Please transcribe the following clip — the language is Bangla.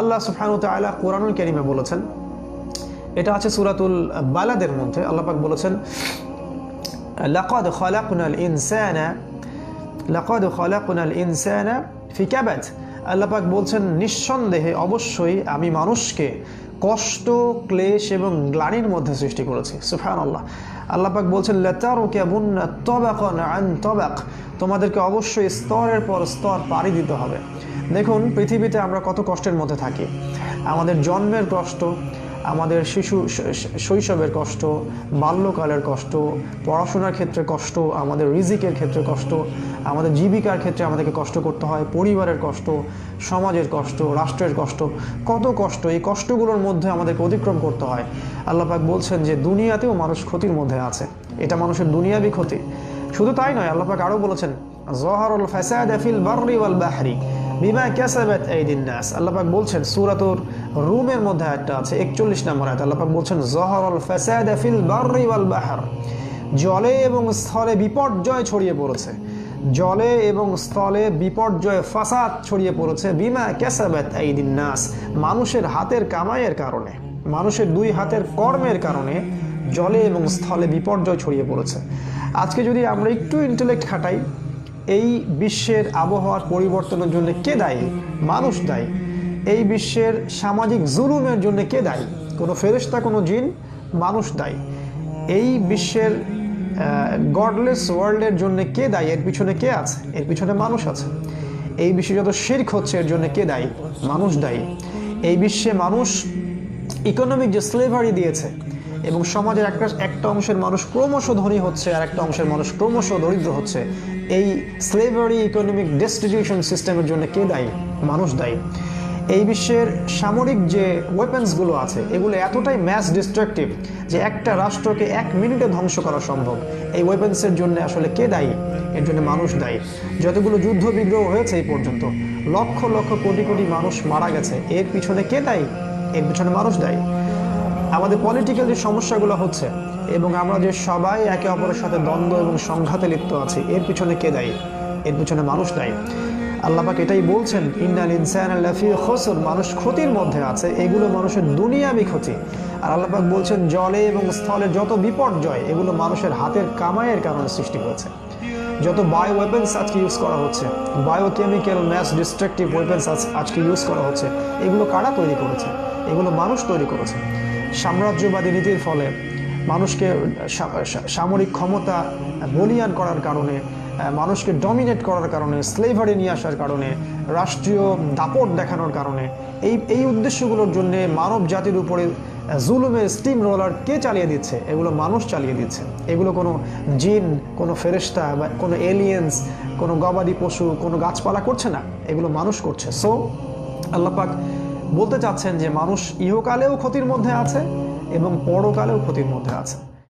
আল্লাহ সুবহানাহু ওয়া তাআলা কোরআনুল কারীমে বলেছেন, এটা আছে সুরাতুল বালাদের মধ্যে, আল্লাহ পাক বলেছেন, লাকাদ খালাকনাল ইনসানা, লাকাদ খালাকনাল ইনসানা ফি কাবাদ আল্লাপাক বলছেন, নিঃসন্দেহে অবশ্যই আমি মানুষকে কষ্ট, ক্লেশ এবং গ্লানির মধ্যে সৃষ্টি করেছি। সুফহান আল্লাহ আল্লাহ পাক বলছেন লাতারুকা বুন্না তবাকান তবাক তোমাদেরকে অবশ্যই স্তরের পর স্তর পাড়ি দিতে হবে। দেখুন, পৃথিবীতে আমরা কত কষ্টের মধ্যে থাকি। আমাদের জন্মের কষ্ট, আমাদের শিশু শৈশবের কষ্ট, বাল্যকালের কষ্ট, পড়াশোনার ক্ষেত্রে কষ্ট, আমাদের রিজিকের ক্ষেত্রে কষ্ট, আমাদের জীবিকার ক্ষেত্রে আমাদেরকে কষ্ট করতে হয়, পরিবারের কষ্ট, সমাজের কষ্ট, রাষ্ট্রের কষ্ট, কত কষ্ট, এই কষ্টগুলোর মধ্যে আমাদেরকে অতিক্রম করতে হয়। আল্লাহ পাক বলছেন যে, দুনিয়াতেও মানুষ ক্ষতির মধ্যে আছে। এটা মানুষের দুনিয়াবি ক্ষতি। শুধু তাই নয়, আল্লাহ পাক আরও বলেছেন, জহরুল ফাসাদ ফিল বাররি ওয়াল বাহরি। বিমা কাসাবাত আইদিন নাস। আল্লাহ পাক বলছেন, সূরাতুর রুমের মধ্যে একটা আছে 41 নম্বর আয়াত। আল্লাহ পাক বলছেন, জহরুল ফাসাদ ফিল বাররি ওয়াল বাহর। জলে এবং স্থলে বিপর্যয় ছড়িয়ে পড়েছে। জলে এবং স্থলে বিপর্যয় ফাসাদ ছড়িয়ে পড়েছে। বিমা কাসাবাত আইদিন নাস। মানুষের হাতের কামাইয়ের কারণে, মানুষের দুই হাতের কর্মের কারণে জলে এবং স্থলে বিপর্যয় ছড়িয়ে পড়েছে। আজকে যদি আমরা একটু ইন্টেলেক্ট খাটাই এই বিশ্বের আবহাওয়ার পরিবর্তনের জন্য কে দায়ী? মানুষ দায়ী। এই বিশ্বের সামাজিক জুলুমের জন্য কে দায়ী? কোনো ফেরেশতা, কোনো জিন, মানুষ দায়ী। এই বিশ্বের গডলেস ওয়ার্ল্ডের জন্য কে দায়ী? এর পিছনে কে আছে? এর পিছনে মানুষ আছে। এই বিশ্বে যত শির্ক হচ্ছে, এর জন্য কে দায়ী? মানুষ দায়ী। এই বিশ্বে মানুষ ইকোনমিক যে স্লেভারি দিয়েছে এবং সমাজের একটা একটা অংশের মানুষ ক্রমশ ধনী হচ্ছে আর একটা অংশের মানুষ ক্রমশ দরিদ্র হচ্ছে। এই স্লেভারি ইকোনমিক ডেস্টিটিউশন সিস্টেমের জন্য কে দায়ী? মানুষ দায়ী। এই বিশ্বের সামরিক যে ওয়েপেন্সগুলো আছে, এগুলো এতটাই ম্যাস ডিস্ট্রাকটিভ যে একটা রাষ্ট্রকে এক মিনিটে ধ্বংস করা সম্ভব। এই ওয়েপেন্সের জন্য আসলে কে দায়ী? এর জন্য মানুষ দায়ী। যতগুলো যুদ্ধ বিগ্রহ হয়েছে এই পর্যন্ত, লক্ষ লক্ষ কোটি কোটি মানুষ মারা গেছে। এর পিছনে কে দায়ী? এর পিছনে মানুষ দায়ী। আমাদের পলিটিক্যাল যে সমস্যাগুলো হচ্ছে এবং আমরা যে সবাই একে অপরের সাথে দ্বন্দ্ব এবং সংঘাতে লিপ্ত আছি, এর পিছনে কে দায়ী? এর পিছনে মানুষ দায়ী। আল্লাপাক এটাই বলছেন, ইন্নাল ইনসান লাফি খসর মানুষ ক্ষতির মধ্যে আছে, এগুলো মানুষের দুনিয়াবি ক্ষতি। আর আল্লাপাক বলছেন, জলে এবং স্থলে যত বিপর্যয়, এগুলো মানুষের হাতের কামাইয়ের কারণে সৃষ্টি হয়েছে। যত বায়ো ওয়েপেন্স আজকে ইউজ করা হচ্ছে বায়োকেমিক্যাল ম্যাস ডিস্ট্রাকটিভ ওয়েপেন্স আজকে ইউজ করা হচ্ছে, এগুলো কারা তৈরি করেছে? এগুলো মানুষ তৈরি করেছে। সাম্রাজ্যবাদী নীতির ফলে মানুষকে সামরিক ক্ষমতা বলিয়ান করার কারণে মানুষকে ডমিনেট করার কারণে স্লেভারি নিয়ে আসার কারণে, রাষ্ট্রীয় দাপট দেখানোর কারণে, এই এই উদ্দেশ্যগুলোর জন্যে মানব জাতির উপরে জুলুমের স্টিম রোলার কে চালিয়ে দিচ্ছে? এগুলো মানুষ চালিয়ে দিচ্ছে। এগুলো কোনো জিন, কোনো ফেরেস্তা বা কোনো এলিয়েন্স কোনো গবাদি পশু, কোনো গাছপালা করছে না। এগুলো মানুষ করছে। সো আল্লাপাক বলতে চাচ্ছেন যে মানুষ ইহকালেও ক্ষতির মধ্যে আছে এবং পরকালেও ক্ষতির মধ্যে আছে।